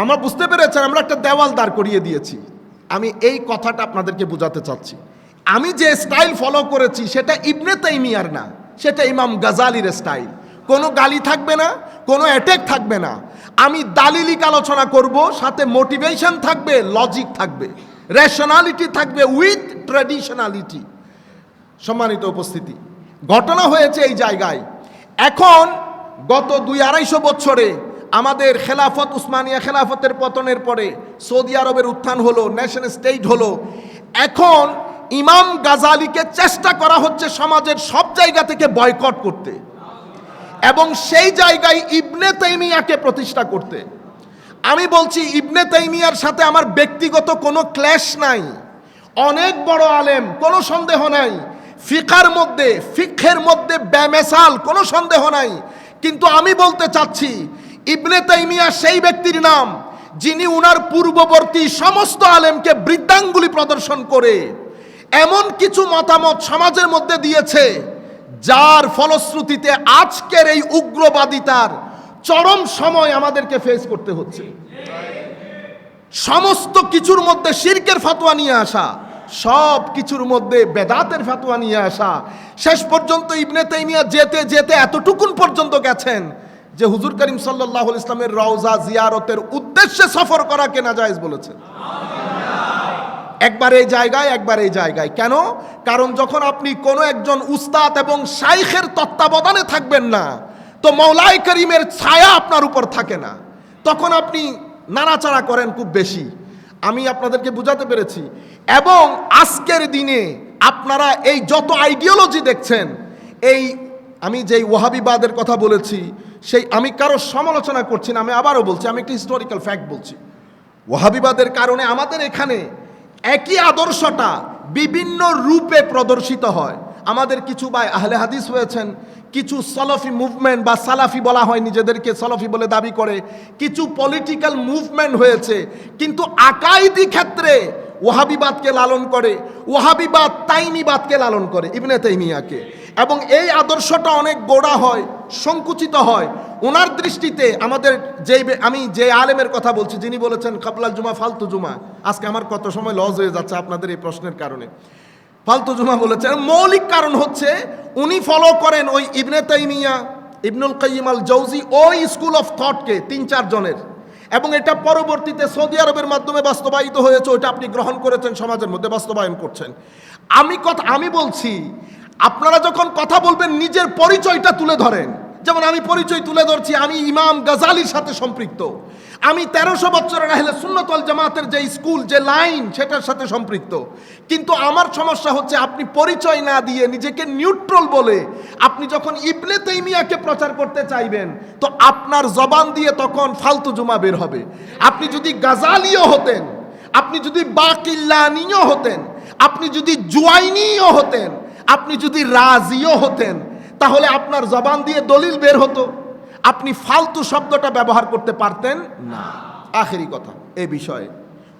আমরা বুঝতে পেরেছেন, আমরা একটা দেওয়াল দাঁড় করিয়ে দিয়েছি। আমি এই কথাটা আপনাদেরকে বোঝাতে চাচ্ছি। আমি যে স্টাইল ফলো করেছি, সেটা ইবনে তাইমিয়ার না, সেটা ইমাম গাজালির স্টাইল কোনো গালি থাকবে না, কোনো অ্যাটেক থাকবে না। আমি দালিলিক আলোচনা করব, সাথে মোটিভেশন থাকবে লজিক থাকবে। রেশনালিটি থাকবে উইথ ট্র্যাডিশনালিটি সম্মানিত উপস্থিতি, ঘটনা হয়েছে এই জায়গায়। এখন গত দুই আড়াইশো বছরে আমাদের খেলাফত উসমানিয়া খেলাফতের পতনের পরে সৌদি আরবের উত্থান হলো ন্যাশনাল স্টেট হলো। এখন ইমাম গাজালিকে চেষ্টা করা হচ্ছে সমাজের সব জায়গা থেকে বয়কট করতে এবং সেই জায়গায় ইবনে তাইমিয়াকে প্রতিষ্ঠা করতে। আমি বলছি, ইবনে তাইমিয়ার সাথে আমার ব্যক্তিগত কোনো ক্ল্যাশ নাই। অনেক বড় আলেম, কোনো সন্দেহ নাই। ফিকার মধ্যে ফিক্ষের মধ্যে ব্যামেসাল কোনো সন্দেহ নাই। কিন্তু আমি বলতে চাচ্ছি ইবনে তাইমিয়া সেই ব্যক্তির নাম, যিনি উনার পূর্ববর্তী সমস্ত আলেমকে বৃদ্ধাঙ্গুলি প্রদর্শন করে এমন কিছু মতামত সমাজের মধ্যে দিয়েছে, যার ফলশ্রুতিতে আজকের এই উগ্রবাদিতার চরম সময় আমাদেরকে ফেস করতে হচ্ছে। সমস্ত কিছুর মধ্যে শিরকের ফাতোয়া নিয়ে আসা, সব কিছুর মধ্যে বেদাতের ফাতোয়া নিয়ে আসা, শেষ পর্যন্ত ইবনে তাইমিয়া যেতে যেতে এতটুকুন পর্যন্ত গেছেন যে হুজুর করিম সাল্লাহ ইসলামের রওজা, জিয়ারতের উদ্দেশ্যে সফর করাকে না জায়েজ বলেছেন একবার এই জায়গায়, একবার এই জায়গায়। কেন? কারণ যখন আপনি কোনো একজন উস্তাদ এবং শাইখের তত্ত্বাবধানে থাকবেন না, তো মৌলাই করিমের ছায়া আপনার উপর থাকে না। তখন আপনি নাড়াচাড়া করেন খুব বেশি। আমি আপনাদেরকে বুঝাতে পেরেছি। এবং আজকের দিনে আপনারা এই যত আইডিওলজি দেখছেন, এই আমি যেই ওয়াহাবিবাদের কথা বলেছি সেই আমি কারও সমালোচনা করছি না, আমি আবারও বলছি, আমি একটা হিস্টোরিক্যাল ফ্যাক্ট বলছি। ওয়াহাবিবাদের কারণে আমাদের এখানে একই আদর্শটা বিভিন্ন রূপে প্রদর্শিত হয়। আমাদের কিছু ভাই আহলে হাদিস হয়েছেন, কিছু সলফি মুভমেন্ট বা সালাফি বলা হয় নিজেদেরকে, সলফি বলে দাবি করে, কিছু পলিটিক্যাল মুভমেন্ট হয়েছে, কিন্তু আকাইদি ক্ষেত্রে ওহাবিবাদকে লালন করে ওহাবিবাদ তাইনিবাদকে লালন করে, ইবনে তাইমিয়াকে। এবং এই আদর্শটা অনেক গোড়া হয় সংকুচিত হয়। ওনার দৃষ্টিতে আমাদের বে- আমি যে আলেমের কথা বলছি, যিনি বলেছেন, কাবলাল জুমা, ফালতু জুমা। আজকে আমার কত সময় লস হয়ে যাচ্ছে আপনাদের এই প্রশ্নের কারণে। ফালতু জুমা বলেছেন, মৌলিক কারণ হচ্ছে উনি ফলো করেন ওই ইবনে তাইমিয়া, ইবনুল কাইম আল জৌজি ওই স্কুল অফ থটকে তিন চার জনের। এবং এটা পরবর্তীতে সৌদি আরবের মাধ্যমে বাস্তবায়িত হয়েছে ওটা আপনি গ্রহণ করেছেন, সমাজের মধ্যে বাস্তবায়ন করছেন। আমি কথা আমি বলছি আপনারা যখন কথা বলবেন, নিজের পরিচয়টা তুলে ধরেন। যেমন আমি পরিচয় তুলে ধরছি, আমি ইমাম গাজালির সাথে সম্পৃক্ত। আমি তেরোশো বছরের আহলে সুন্নতল জামাতের যে স্কুল, যে লাইন, সেটার সাথে সম্পৃক্ত। কিন্তু আমার সমস্যা হচ্ছে, আপনি পরিচয় না দিয়ে নিজেকে নিউট্রাল বলে আপনি যখন ইবনে তাইমিয়াকে প্রচার করতে চাইবেন, তো আপনার জবান দিয়ে তখন ফালতু জুমা বের হবে। আপনি যদি গাজালিও হতেন, আপনি যদি বাকিল্লানিও হতেন, আপনি যদি জুয়াইনিও হতেন আপনি যদি রাজিও হতেন, তাহলে আপনার জবান দিয়ে দলিল বের হতো। আপনি ফালতু শব্দটা ব্যবহার করতে পারতেন না। আখেরি কথা, এ বিষয়ে।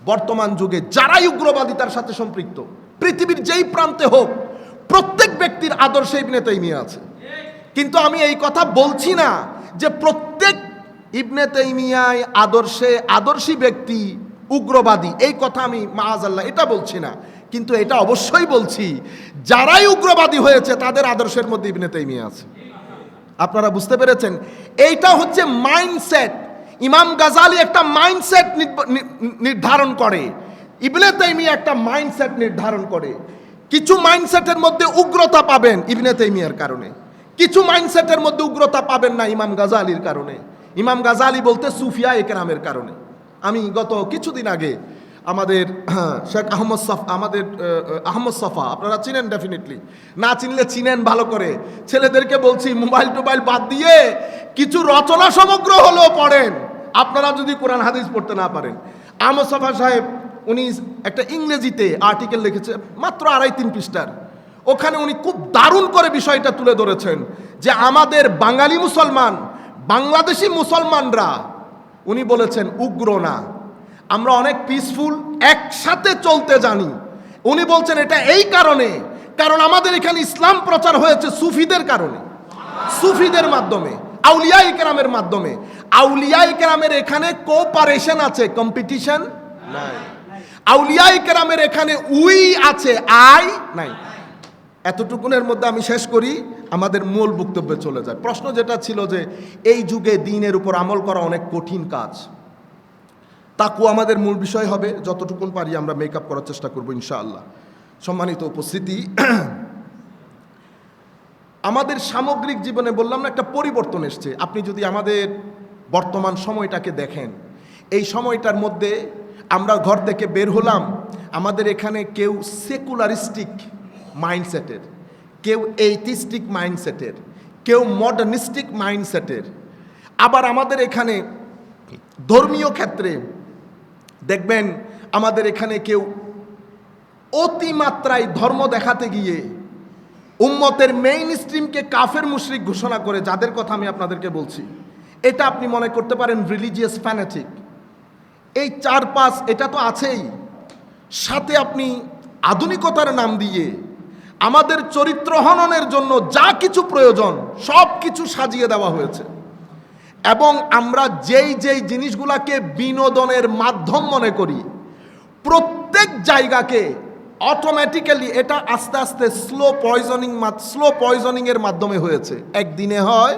বর্তমান যুগে যারাই উগ্রবাদিতার সাথে সম্পৃক্ত, পৃথিবীর যেই প্রান্তে হোক, প্রত্যেক ব্যক্তির আদর্শে ইবনে তাইমিয়া আছে। কিন্তু আমি এই কথা বলছি না যে প্রত্যেক ইবনে তাইমিয়ায় আদর্শে আদর্শী ব্যক্তি উগ্রবাদী। এই কথা আমি মাহাজাল্লাহ এটা বলছি না। কিন্তু এটা অবশ্যই বলছি, যারাই উগ্রবাদী হয়েছে, তাদের আদর্শের মধ্যে ইবনে তাইমিয়া আছে। আপনারা বুঝতে পেরেছেন? এইটা হচ্ছে মাইন্ডসেট। ইমাম গাজালি একটা মাইন্ডসেট নির্ধারণ করে। ইবনে তাইমিয়া একটা মাইন্ডসেট নির্ধারণ করে। কিছু মাইন্ডসেটের মধ্যে উগ্রতা পাবেন ইবনে তাইমিয়ার কারণে। কিছু মাইন্ডসেটের মধ্যে উগ্রতা পাবেন না ইমাম গাজালির কারণে। ইমাম গাজালি বলতে সুফিয়া একরামের কারণে। আমি গত কিছুদিন আগে আমাদের শেখ আহমদ সফ আমাদের আহ, আহ, আহমদ সফা আপনারা চিনেন ডেফিনেটলি না চিনলে চিনেন ভালো করে। ছেলেদেরকে বলছি মোবাইল টোবাইল বাদ দিয়ে কিছু রচনা সমগ্র হলেও পড়েন। আপনারা যদি কোরআন হাদিস পড়তে না পারেন। আহমদ সফা সাহেব উনি একটা ইংরেজিতে আর্টিকেল লিখেছে মাত্র আড়াই তিন পৃষ্ঠার। ওখানে উনি খুব দারুণ করে বিষয়টা তুলে ধরেছেন যে আমাদের বাঙালি মুসলমান বাংলাদেশি মুসলমানরা উনি বলেছেন উগ্র না। আমরা অনেক পিসফুল একসাথে চলতে জানি। উনি বলছেন, এটা এই কারণে, কারণ আমাদের এখানে ইসলাম প্রচার হয়েছে সুফিদের কারণে, সুফিদের মাধ্যমে আউলিয়া ইকরামের মাধ্যমে। আউলিয়া ইকরামের এখানে কোপারেশন আছে কম্পিটিশন নাই। আউলিয়া কেরামের এখানে উই আছে, আই নাই। এতটুকুনের মধ্যে আমি শেষ করি, আমাদের মূল বক্তব্যে চলে যায়। প্রশ্ন যেটা ছিল যে, এই যুগে দিনের উপর আমল করা অনেক কঠিন কাজ। তাকু আমাদের মূল বিষয় হবে। যতটুকুন পারি আমরা মেকআপ করার চেষ্টা করব ইনশাআল্লাহ। সম্মানিত উপস্থিতি। আমাদের সামগ্রিক জীবনে বললাম না, একটা পরিবর্তন এসছে। আপনি যদি আমাদের বর্তমান সময়টাকে দেখেন, এই সময়টার মধ্যে আমরা ঘর থেকে বের হলাম, আমাদের এখানে কেউ সেকুলারিস্টিক মাইন্ডসেটের কেউ এইটিস্টিক মাইন্ডসেটের কেউ মডার্নিস্টিক মাইন্ডসেটের আবার আমাদের এখানে ধর্মীয় ক্ষেত্রে দেখবেন আমাদের এখানে কেউ অতিমাত্রায় ধর্ম দেখাতে গিয়ে উম্মতের মেইন স্ট্রিমকে কাফের মুশরিক ঘোষণা করে, যাদের কথা আমি আপনাদেরকে বলছি, এটা আপনি মনে করতে পারেন রিলিজিয়াস ফ্যানেটিক এই চার পাঁচ এটা তো আছেই। সাথে আপনি আধুনিকতার নাম দিয়ে আমাদের চরিত্র হননের জন্য যা কিছু প্রয়োজন সব কিছু সাজিয়ে দেওয়া হয়েছে। এবং আমরা যেই যেই জিনিসগুলাকে বিনোদনের মাধ্যম মনে করি, প্রত্যেক জায়গাকে অটোমেটিক্যালি এটা আস্তে আস্তে স্লো পয়জনিং স্লো পয়জনিংয়ের মাধ্যমে হয়েছে। একদিনে হয়,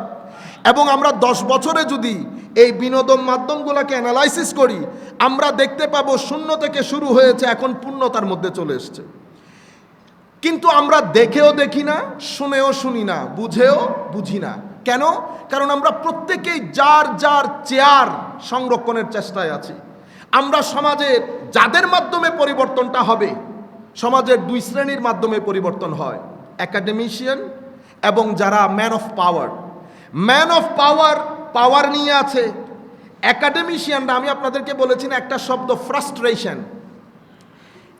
এবং আমরা দশ বছরে যদি এই বিনোদন মাধ্যমগুলোকে অ্যানালাইসিস করি, আমরা দেখতে পাবো শূন্য থেকে শুরু হয়েছে, এখন পূর্ণতার মধ্যে চলে এসছে। কিন্তু আমরা দেখেও দেখি না, শুনেও শুনি না, বুঝেও বুঝি না। কেন? কারণ আমরা প্রত্যেকেই যার যার চেয়ার সংরক্ষণের চেষ্টায় আছি। আমরা সমাজের যাদের মাধ্যমে পরিবর্তনটা হবে, সমাজের দুই শ্রেণির মাধ্যমে পরিবর্তন হয় একাডেমিশিয়ান এবং যারা man of power man of power power নিয়ে আছে। একাডেমিশিয়ানরা আমি আপনাদেরকে বলেছি না, একটা শব্দ ফ্রাস্ট্রেশন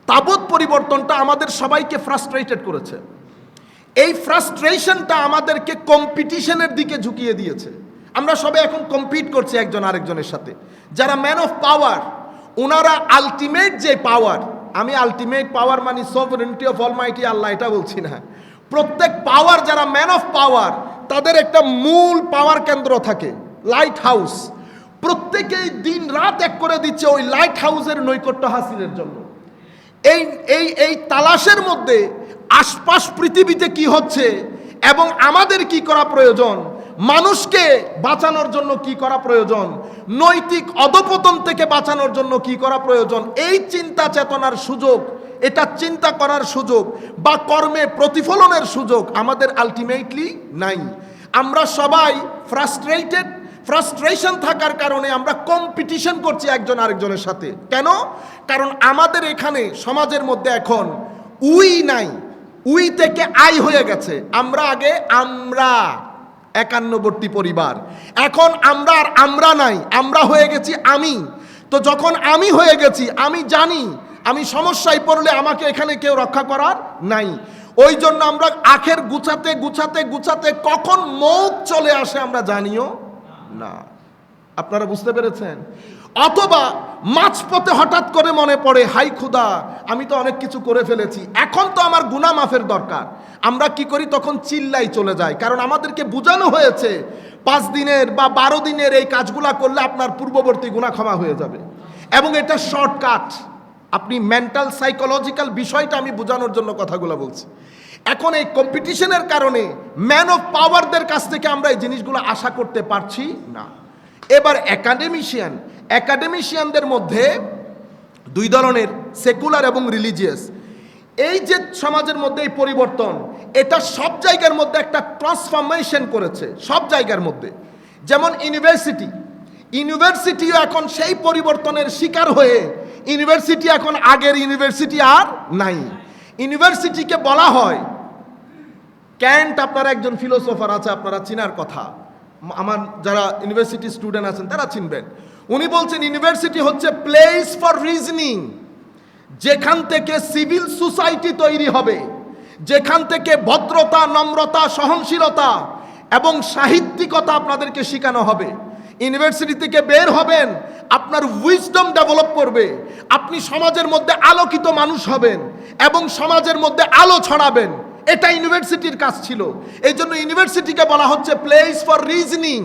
তাবৎ পরিবর্তনটা আমাদের সবাইকে ফ্রাস্ট্রেটেড করেছে। এই ফ্রাস্ট্রেশনটা আমাদেরকে কম্পিটিশনের দিকে ঝুঁকিয়ে দিয়েছে। আমরা সবাই এখন কম্পিট করছি একজন আরেকজনের সাথে। যারা ম্যান অফ পাওয়ার ওনারা আলটিমেট যে পাওয়ার আমি আলটিমেট পাওয়ার মানে সভরেন্টি অফ অলমাইটি আল্লাহ, এটা বলছি না। প্রত্যেক পাওয়ার যারা ম্যান অফ পাওয়ার তাদের একটা মূল পাওয়ার কেন্দ্র থাকে লাইট হাউস প্রত্যেকেই দিন রাত এক করে দিচ্ছে ওই লাইট হাউসের নৈকট্য হাসিলের জন্য। এই এই এই তালাশের মধ্যে আশপাশ পৃথিবীতে কি হচ্ছে এবং আমাদের কি করা প্রয়োজন? মানুষকে বাঁচানোর জন্য কি করা প্রয়োজন? নৈতিক অধপতন থেকে বাঁচানোর জন্য কি করা প্রয়োজন? এই চিন্তা চেতনার সুযোগ, এটা চিন্তা করার সুযোগ বা কর্মে প্রতিফলনের সুযোগ আমাদের আলটিমেটলি নাই। আমরা সবাই ফ্রাস্ট্রেটেড ফ্রাস্ট্রেশন থাকার কারণে আমরা কম্পিটিশন করছি একজন আরেকজনের সাথে। কেন? কারণ আমাদের এখানে, সমাজের মধ্যে এখন উই নাই। উই থেকে আই হয়ে গেছে। আমরা আগে আমরা, একান্নবর্তী পরিবার। এখন আমরা আর আমরা নাই, আমরা হয়ে গেছি আমি। তো যখন আমি হয়ে গেছি, আমি জানি, আমি সমস্যায় পড়লে আমাকে এখানে কেউ রক্ষা করার নাই। ওই জন্য আমরা আখের গুছাতে গুছাতে গুছাতে কখন মৌক চলে আসে আমরা জানিও না। আপনারা বুঝতে পেরেছেন? অথবা মাঝপথে হঠাৎ করে মনে পড়ে, হাই খুদা, আমি তো অনেক কিছু করে ফেলেছি। এখন তো আমার গুনা মাফের দরকার। আমরা কি করি? তখন চিল্লাই চলে যাই। কারণ আমাদেরকে বোঝানো হয়েছে, পাঁচ দিনের বা বারো দিনের এই কাজগুলা করলে আপনার পূর্ববর্তী গুণা ক্ষমা হয়ে যাবে। এবং এটা শর্টকাট। আপনি মেন্টাল সাইকোলজিক্যাল বিষয়টা আমি বোঝানোর জন্য কথাগুলো বলছি। এখন এই কম্পিটিশনের কারণে ম্যান অফ পাওয়ারদের কাছ থেকে আমরা এই জিনিসগুলো আশা করতে পারছি না। এবার একাডেমিশিয়ান একাডেমিশিয়ানদের মধ্যে দুই ধরনের সেকুলার এবং রিলিজিয়াস এই যে সমাজের মধ্যে এই পরিবর্তন, এটা সব জায়গার মধ্যে একটা ট্রান্সফরমেশন করেছে, সব জায়গার মধ্যে। যেমন ইউনিভার্সিটি ইউনিভার্সিটিও এখন সেই পরিবর্তনের শিকার হয়ে ইউনিভার্সিটি এখন আগের ইউনিভার্সিটি আর নাই। ইউনিভার্সিটিকে বলা হয় ক্যান্ট আপনার একজন ফিলোসোফার আছে, আপনারা চিনার কথা। আমার যারা ইউনিভার্সিটি স্টুডেন্ট আছেন, তারা চিনবেন। উনি বলছেন ইউনিভার্সিটি হচ্ছে প্লেস ফর রিজনিং যেখান থেকে সিভিল সোসাইটি তৈরি হবে, যেখান থেকে ভদ্রতা, নম্রতা, সহনশীলতা এবং সাহিত্যিকতা আপনাদেরকে শেখানো হবে। ইউনিভার্সিটি থেকে বের হবেন, আপনার উইজডম ডেভেলপ করবে, আপনি সমাজের মধ্যে আলোকিত মানুষ হবেন এবং সমাজের মধ্যে আলো ছড়াবেন। এটা ইউনিভার্সিটির কাজ ছিল। এই জন্য ইউনিভার্সিটিকে বলা হচ্ছে প্লেস ফর রিজনিং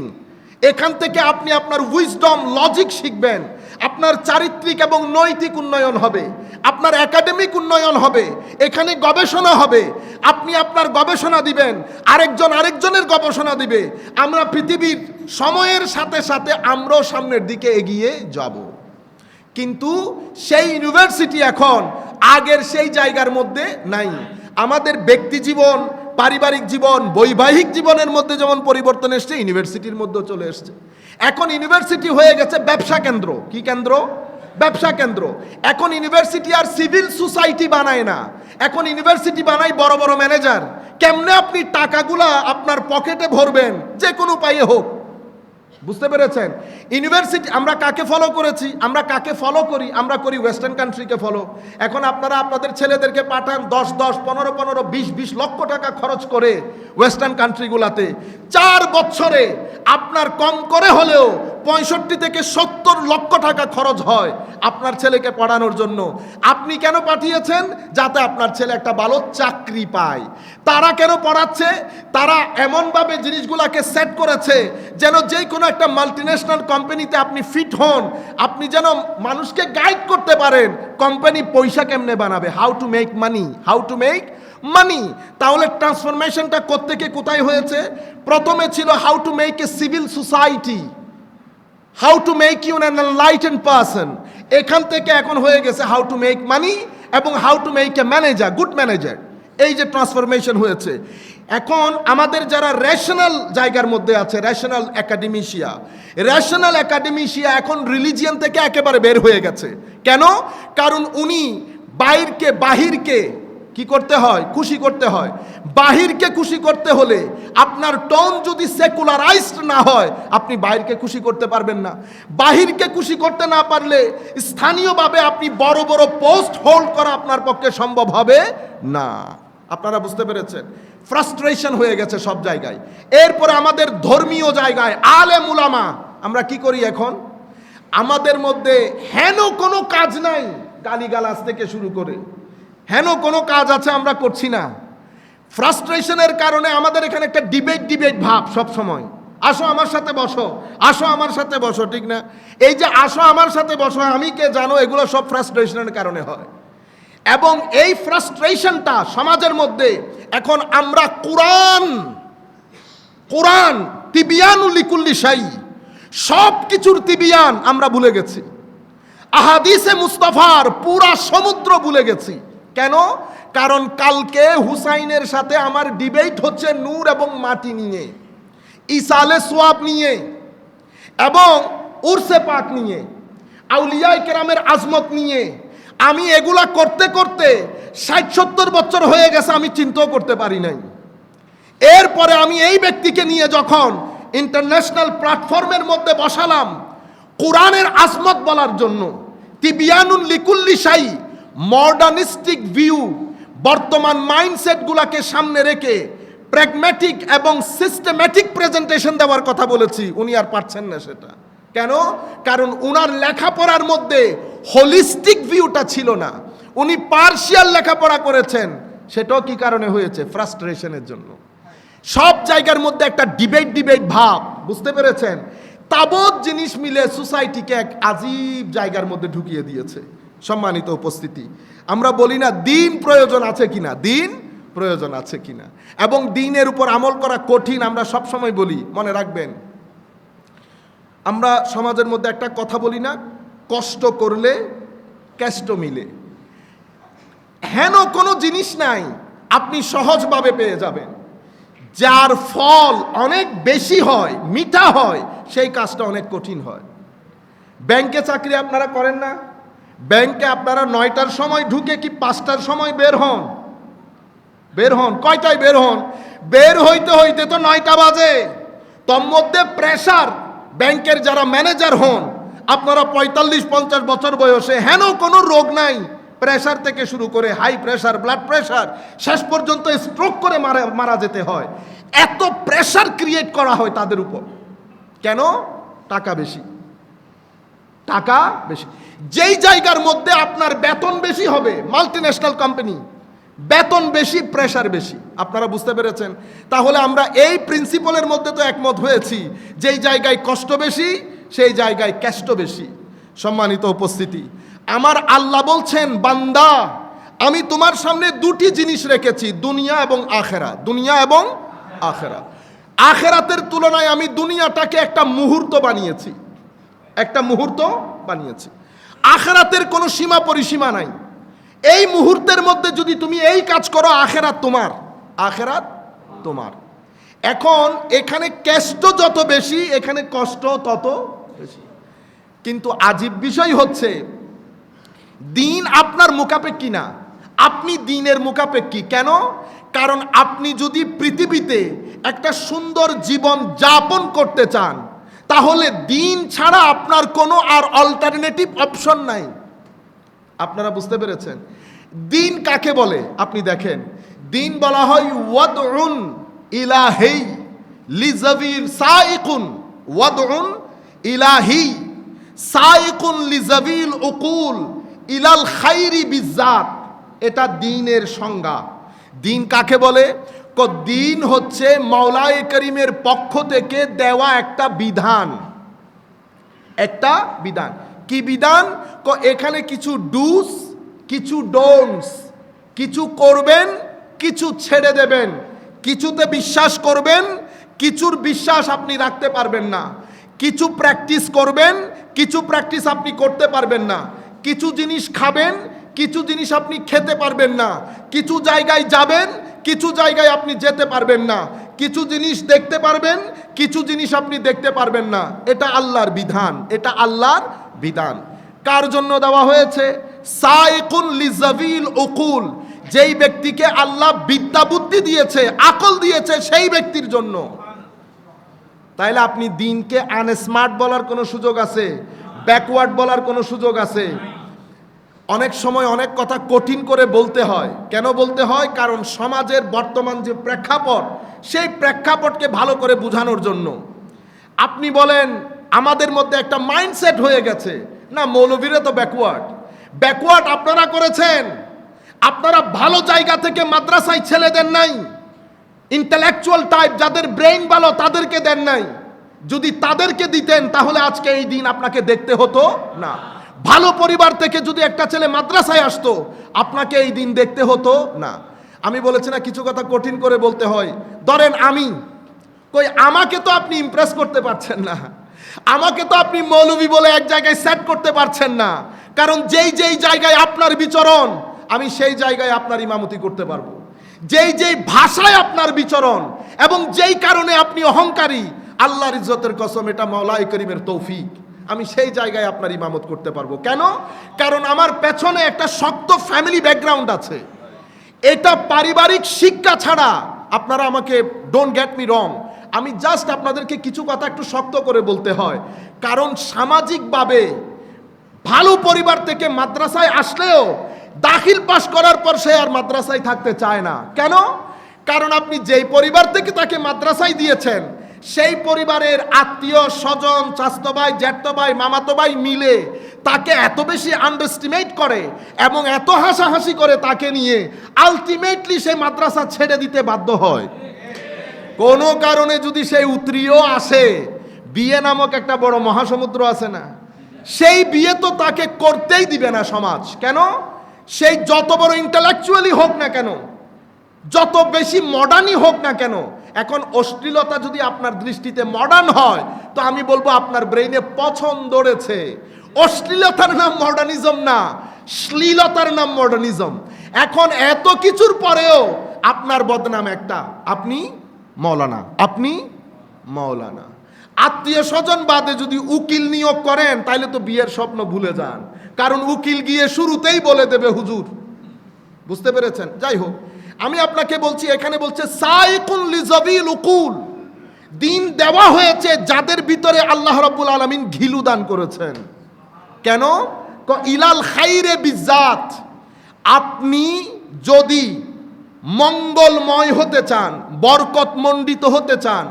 এখান থেকে আপনি আপনার উইজডম লজিক শিখবেন। আপনার চারিত্রিক এবং নৈতিক উন্নয়ন হবে। আপনার একাডেমিক উন্নয়ন হবে। এখানে গবেষণা হবে। আপনি আপনার গবেষণা দিবেন। আরেকজন আরেকজনের গবেষণা দিবে। আমরা পৃথিবীর সময়ের সাথে সাথে আমরাও সামনের দিকে এগিয়ে যাব। কিন্তু সেই ইউনিভার্সিটি এখন আগের সেই জায়গার মধ্যে নাই। আমাদের ব্যক্তি জীবন পারিবারিক জীবন, বৈবাহিক জীবনের মধ্যে যেমন পরিবর্তন এসছে, ইউনিভার্সিটির মধ্যেও চলে এসছে। এখন ইউনিভার্সিটি হয়ে গেছে ব্যবসা কেন্দ্র। কি কেন্দ্র? ব্যবসা কেন্দ্র। এখন ইউনিভার্সিটি আর সিভিল সোসাইটি বানায় না। এখন ইউনিভার্সিটি বানায় বড় বড় ম্যানেজার। কেমনে আপনি টাকাগুলা আপনার পকেটে ভরবেন? যে কোনো উপায়ে হোক। বুঝতে পেরেছেন? ইউনিভার্সিটি আমরা কাকে ফলো করেছি? আমরা কাকে ফলো করি? আমরা করি ওয়েস্টার্ন কান্ট্রিকে ফলো এখন আপনারা আপনাদের ছেলেদেরকে পাঠান দশ দশ, পনেরো পনেরো, বিশ বিশ লক্ষ টাকা খরচ করে ওয়েস্টার্ন কান্ট্রিগুলাতে চার বছরে আপনার কম করে হলেও পঁয়ষট্টি থেকে সত্তর লক্ষ টাকা খরচ হয় আপনার ছেলেকে পড়ানোর জন্য। আপনি কেন পাঠিয়েছেন? যাতে আপনার ছেলে একটা ভালো চাকরি পায়। তারা কেন পড়াচ্ছে? তারা এমনভাবে জিনিসগুলোকে সেট করেছে যেন যে কোনো একটা মাল্টিন্যাশনাল কোম্পানিতে আপনি ফিট হন। আপনি যেন মানুষকে গাইড করতে পারেন কোম্পানি পয়সা কেমনে বানাবে? How to make money how to make money তাহলে ট্রান্সফরমেশনটা কোত্থেকে, কোথায় হয়েছে? প্রথমে ছিল how to make a civil society how to make you an enlighten person এখান থেকে এখন হয়ে গেছে হাউ টু মেক মানি এবং how to make a manager good manager এই যে ট্রান্সফরমেশন হয়েছে। এখন আমাদের যারা রেশনাল জায়গার মধ্যে আছে রেশনাল একাডেমিশিয়া রেশনাল একাডেমিশিয়া এখন রিলিজিয়ান থেকে একেবারে বের হয়ে গেছে। কেন? কারণ উনি বাইরকে, বাহিরকে কি করতে হয়? খুশি করতে হয়। বাহিরকে খুশি করতে হলে আপনার টোন যদি সেকুলারাইজড না হয়, আপনি বাহিরকে খুশি করতে পারবেন না। বাহিরকে খুশি করতে না পারলে স্থানীয়ভাবে আপনি বড় বড় পোস্ট হোল্ড করা আপনার পক্ষে সম্ভব হবে না। আপনারা বুঝতে পেরেছেন? ফ্রাস্ট্রেশন হয়ে গেছে সব জায়গায়। এরপরে আমাদের ধর্মীয় জায়গায় আলে মুলামা আমরা কি করি এখন? আমাদের মধ্যে হেন কোনো কাজ নাই গালিগালাজ থেকে শুরু করে। হেন কোনো কাজ আছে আমরা করছি না। ফ্রাস্ট্রেশনের কারণে আমাদের এখানে একটা ডিবেট ডিবেট ভাব সব সময় আসো আমার সাথে বসো, আসো আমার সাথে বসো, ঠিক না? এই যে আসো আমার সাথে বসো, আমি কে জানো, এগুলো সব ফ্রাস্ট্রেশনের কারণে হয়। এবং এই ফ্রাস্ট্রেশনটা সমাজের মধ্যে এখন আমরা কোরআন কোরআন তিবিয়ানুল লিকুল্লি সাই সব কিছুর তিবিয়ান আমরা ভুলে গেছি। আহাদিসে মুস্তফার পুরা সমুদ্র ভুলে গেছি। কেন? কারণ কালকে হুসাইনের সাথে আমার ডিবেট হচ্ছে নূর এবং মাটি নিয়ে ইসালে সোয়াব নিয়ে এবং উরসে পাক নিয়ে আউলিয়াই কেরামের আজমত নিয়ে। আমি এগুলা করতে করতে ষাট সত্তর বছর হয়ে গেছে, আমি চিন্তাও করতে পারি নাই। এরপরে আমি এই ব্যক্তিকে নিয়ে যখন ইন্টারন্যাশনাল প্ল্যাটফর্মের মধ্যে বসালাম, কোরআনের আসমত বলার জন্য তিবিয়ানুল লিকুল্লি সাই মডার্নিস্টিক ভিউ বর্তমান মাইন্ডসেটগুলোকে সামনে রেখে প্র্যাগম্যাটিক এবং সিস্টেম্যাটিক প্রেজেন্টেশন দেওয়ার কথা বলেছি। উনি আর পারছেন না সেটা। কেন? কারণ উনার লেখাপড়ার মধ্যে হোলিস্টিক ভিউটা ছিল না। উনি পার্শিয়াল লেখাপড়া করেছেন। সেটাও কি কারণে হয়েছে? ফ্রাস্ট্রেশনের জন্য। সব জায়গার মধ্যে একটা ডিবেট ডিবেট ভাব, বুঝতে পেরেছেন? তাবৎ জিনিস মিলে সোসাইটিকে এক আজীব জায়গার মধ্যে ঢুকিয়ে দিয়েছে। সম্মানিত উপস্থিতি। আমরা বলি না দিন প্রয়োজন আছে কিনা, দিন প্রয়োজন আছে কিনা। এবং দিনের উপর আমল করা কঠিন আমরা সব সময় বলি, মনে রাখবেন। আমরা সমাজের মধ্যে একটা কথা বলি না, কষ্ট করলে কেষ্ট মিলে। হেন কোনো জিনিস নাই, আপনি সহজভাবে পেয়ে যাবেন। যার ফল অনেক বেশি হয়, মিঠা হয়, সেই কাজটা অনেক কঠিন হয়। ব্যাংকে চাকরি আপনারা করেন না? ব্যাংকে আপনারা নয়টার সময় ঢুকে কি পাঁচটার সময় বের হন? বের হন। কয়টায় বের হন? বের হইতে হইতে তো নয়টা বাজে। তোর মধ্যে প্রেসার ব্যাংকের যারা ম্যানেজার হন, আপনারা পঁয়তাল্লিশ, পঞ্চাশ বছর বয়সে হেন কোনো রোগ নাই। প্রেশার থেকে শুরু করে হাই প্রেশার ব্লাড প্রেশার শেষ পর্যন্ত স্ট্রোক করে মারা মারা যেতে হয়। এত প্রেশার ক্রিয়েট করা হয় তাদের উপর। কেন? টাকা বেশি। টাকা বেশি। যেই জায়গার মধ্যে আপনার বেতন বেশি হবে মাল্টি ন্যাশনাল কোম্পানি বেতন বেশি প্রেশার বেশি। আপনারা বুঝতে পেরেছেন? তাহলে আমরা এই প্রিন্সিপালের মধ্যে তো একমত হয়েছি, যেই জায়গায় কষ্ট বেশি, সেই জায়গায় ক্যাষ্ট বেশি। সম্মানিত উপস্থিতি, আমার আল্লাহ বলছেন, বান্দা, আমি তোমার সামনে দুটি জিনিস রেখেছি, দুনিয়া এবং আখেরা। দুনিয়া এবং আখেরা। আখেরাতের তুলনায় আমি দুনিয়াটাকে একটা মুহূর্ত বানিয়েছি। একটা মুহূর্ত বানিয়েছি। আখেরাতের কোনো সীমা পরিসীমা নাই। এই মুহূর্তের মধ্যে যদি তুমি এই কাজ করো, আখেরাত তোমার। আখেরাত তোমার। এখন এখানে কেষ্ট যত বেশি, এখানে কষ্ট তত বেশি। কিন্তু আজীব বিষয় হচ্ছে, দিন আপনার মোকাপেক্ষি না? আপনি দিনের মোকাপেক্ষি কেন? কারণ আপনি যদি পৃথিবীতে একটা সুন্দর জীবন যাপন করতে চান তাহলে দিন ছাড়া আপনার কোনো আর অল্টারনেটিভ অপশন নাই। আপনারা বুঝতে পেরেছেন? দিন কাকে বলে? আপনি দেখেন। দিন বলা হয় ওয়াদউন ইলাহি লিজাবির সাইকুন। ওয়াদউন ইলাহি সাইকুন লিজাবিল উকুল ইলাল খাইরি বিজাত এটা দিনের সংজ্ঞা। দিন কাকে বলে? ক দিন হচ্ছে মাওলায়ে করিমের পক্ষ থেকে দেওয়া একটা বিধান। একটা বিধান। কি বিধান? এখানে কিছু ডুস কিছু ডোনস কিছু করবেন, কিছু ছেড়ে দেবেন। কিছুতে বিশ্বাস করবেন, কিছুর বিশ্বাস আপনি রাখতে পারবেন না। কিছু প্র্যাকটিস করবেন, কিছু প্র্যাকটিস আপনি করতে পারবেন না। কিছু জিনিস খাবেন কিছু জিনিস আপনি খেতে পারবেন না। কিছু জায়গায় যাবেন, কিছু জায়গায় আপনি যেতে পারবেন না। কিছু জিনিস দেখতে পারবেন, কিছু জিনিস আপনি দেখতে পারবেন না। এটা আল্লাহর বিধান, এটা আল্লাহর বিধান। কার জন্য দেওয়া হয়েছে? লিজাবিল উকুল। যেই ব্যক্তিকে আল্লাহ বিদ্যা বুদ্ধি দিয়েছে, আকল দিয়েছে, সেই ব্যক্তির জন্য। তাইলে আপনি দিনকে আনস্মার্ট বলার কোনো সুযোগ আছে? ব্যাকওয়ার্ড বলার কোনো সুযোগ আছে? অনেক সময় অনেক কথা কঠিন করে বলতে হয়। কেন বলতে হয়? কারণ সমাজের বর্তমান যে প্রেক্ষাপট, সেই প্রেক্ষাপটকে ভালো করে বোঝানোর জন্য। আপনি বলেন, আমাদের মধ্যে একটা মাইন্ডসেট হয়ে গেছে। না মৌলবীরা তো ব্যাকওয়ার্ড ব্যাকওয়ার্ড আপনারা করেছেন। আপনারা ভালো জায়গা থেকে মাদ্রাসায় ছেলে দেন নাই। ইন্টালেকচুয়াল টাইপ যাদের ব্রেইন ভালো, তাদেরকে দেন নাই। যদি তাদেরকে দিতেন, তাহলে আজকে এই দিন আপনাকে দেখতে হতো না। ভালো পরিবার থেকে যদি একটা ছেলে মাদ্রাসায় আসতো, আপনাকে এই দিন দেখতে হতো না। আমি বলেছি না, কিছু কথা কঠিন করে বলতে হয়। ধরেন আমি, কই আমাকে তো আপনি ইমপ্রেস করতে পারছেন না। আমাকে তো আপনি মৌলবী বলে এক জায়গায় সেট করতে পারছেন না। কারণ যেই যেই জায়গায় আপনার বিচরণ, আমি সেই জায়গায় আপনার ইমামতি করতে পারব। যেই যেই ভাষায় আপনার বিচরণ এবং যেই কারণে আপনি অহংকারী, আল্লাহর ইজ্জতের কসম, এটা মাওলাই করিমের তৌফিক। আমি সেই জায়গায় আপনার ইমামত করতে পারব। কেন? কারণ আমার পেছনে একটা শক্ত ফ্যামিলি ব্যাকগ্রাউন্ড আছে। এটা পারিবারিক শিক্ষা ছাড়া আপনারা আমাকে ডোন্ট গেট মি রং আমি জাস্ট আপনাদেরকে কিছু কথা একটু শক্ত করে বলতে হয়। কারণ সামাজিকভাবে ভালো পরিবার থেকে মাদ্রাসায় আসলেও দাখিল পাশ করার পর সে আর মাদ্রাসায় থাকতে চায় না। কেন? কারণ আপনি যেই পরিবার থেকে তাকে মাদ্রাসায় দিয়েছেন সেই পরিবারের আত্মীয়, স্বজন চাস্তো ভাই জ্যাঠতো ভাই মামাতো ভাই মিলে তাকে এত বেশি আন্ডারস্টিমেট করে এবং এত হাসাহাসি করে তাকে নিয়ে আলটিমেটলি সে মাদ্রাসা ছেড়ে দিতে বাধ্য হয়। কোনো কারণে যদি সেই উতরিও আসে, বিয়ে নামক একটা বড় মহাসমুদ্র আছে না, সেই বিয়ে তো তাকে করতেই দিবে না সমাজ। কেন? সেই যত বড় ইন্টালেকচুয়ালি হোক না কেন, যত বেশি মডার্নই হোক না কেন এখন অশ্লীলতা যদি আপনার দৃষ্টিতে মডার্ন হয়, তো আমি বলব আপনার ব্রেইনে পছন্দ রয়েছে। অশ্লীলতার নাম মডার্নিজম না, শ্লীলতার নাম মডার্নিজম এখন এত কিছুর পরেও আপনার বদনাম একটা। আপনি মৌলানা আপনি মৌলানা। আত্মীয় স্বজন বাদে যদি উকিল নিয়োগ করেন তাহলে তো বিয়ের স্বপ্ন ভুলে যান। কারণ উকিল গিয়ে শুরুতেই বলে দেবে, হুজুর। বুঝতে পেরেছেন? যাই হোক আমি আপনাকে বলছি, এখানে বলছে সাইকুল লিজাবিল উকুল। দিন দেওয়া হয়েছে যাদের ভিতরে আল্লাহ রাব্বুল আলামিন ঘিলু দান করেছেন। কেন? ইলাল খাইরে বিজাত। আপনি যদি মঙ্গলময় হতে চান বরকত বরকতমণ্ডিত হতে চান,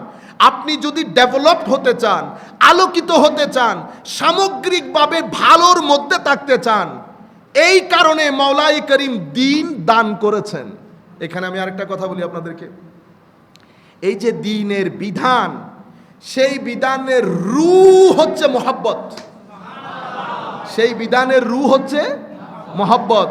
আপনি যদি ডেভেলপড হতে চান, আলোকিত হতে চান, সামগ্রিকভাবে ভালোর মধ্যে থাকতে চান, এই কারণে মাওলাই করিম দিন দান করেছেন। এখানে আমি আরেকটা কথা বলি আপনাদেরকে। এই যে দিনের বিধান, সেই বিধানের রু হচ্ছে মোহাব্বত। সেই বিধানের রু হচ্ছে মোহাব্বত।